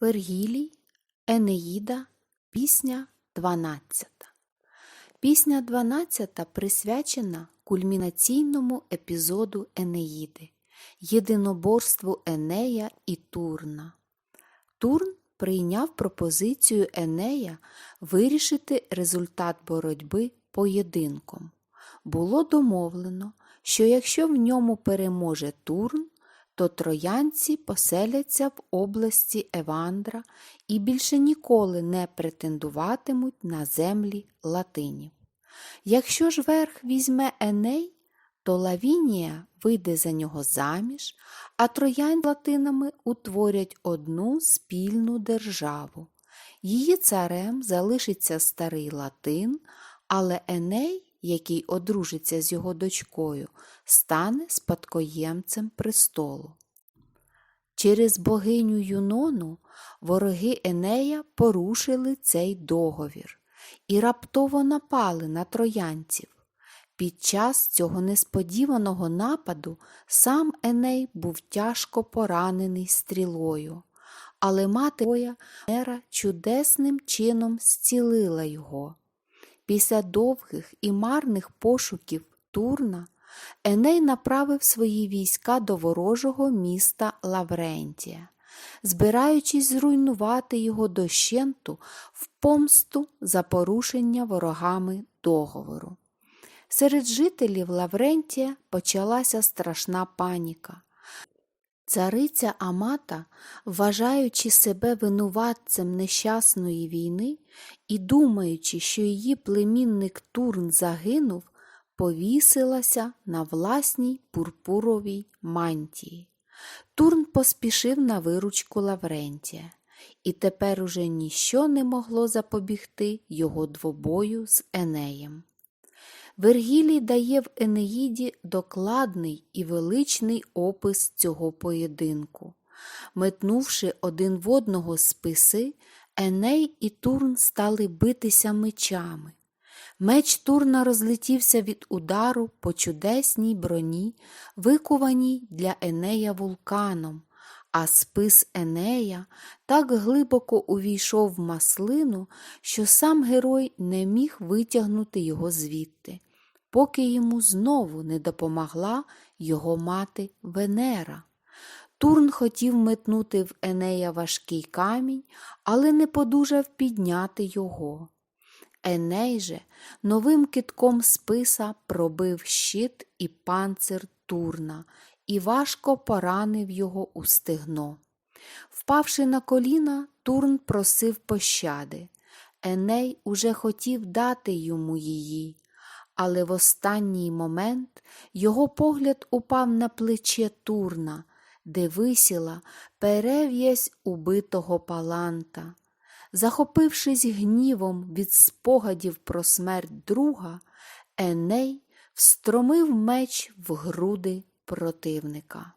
Вергілій, Енеїда, пісня 12. Пісня 12 присвячена кульмінаційному епізоду Енеїди, єдиноборству Енея і Турна. Турн прийняв пропозицію Енея вирішити результат боротьби поєдинком. Було домовлено, що якщо в ньому переможе Турн, то троянці поселяться в області Евандра і більше ніколи не претендуватимуть на землі латинів. Якщо ж верх візьме Еней, то Лавінія вийде за нього заміж, а троян латинами утворять одну спільну державу. Її царем залишиться старий Латин, але Еней, який одружиться з його дочкою, стане спадкоємцем престолу. Через богиню Юнону вороги Енея порушили цей договір і раптово напали на троянців. Під час цього несподіваного нападу сам Еней був тяжко поранений стрілою, але мати Боя Ера чудесним чином зцілила його. Після довгих і марних пошуків Турна Еней направив свої війська до ворожого міста Лаврентія, збираючись зруйнувати його дощенту в помсту за порушення ворогами договору. Серед жителів Лаврентія почалася страшна паніка. Цариця Амата, вважаючи себе винуватцем нещасної війни і думаючи, що її племінник Турн загинув, повісилася на власній пурпуровій мантії. Турн поспішив на виручку Лаврентія, і тепер уже ніщо не могло запобігти його двобою з Енеєм. Вергілій дає в Енеїді докладний і величний опис цього поєдинку. Метнувши один в одного списи, Еней і Турн стали битися мечами. Меч Турна розлетівся від удару по чудесній броні, викуваній для Енея вулканом, а спис Енея так глибоко увійшов в маслину, що сам герой не міг витягнути його звідти, поки йому знову не допомогла його мати Венера. Турн хотів метнути в Енея важкий камінь, але не подужав підняти його. Еней же новим китком списа пробив щит і панцир Турна і важко поранив його у стегно. Впавши на коліна, Турн просив пощади. Еней уже хотів дати йому її, але в останній момент його погляд упав на плече Турна, де висіла перев'язь убитого паланта. Захопившись гнівом від спогадів про смерть друга, Еней встромив меч в груди противника.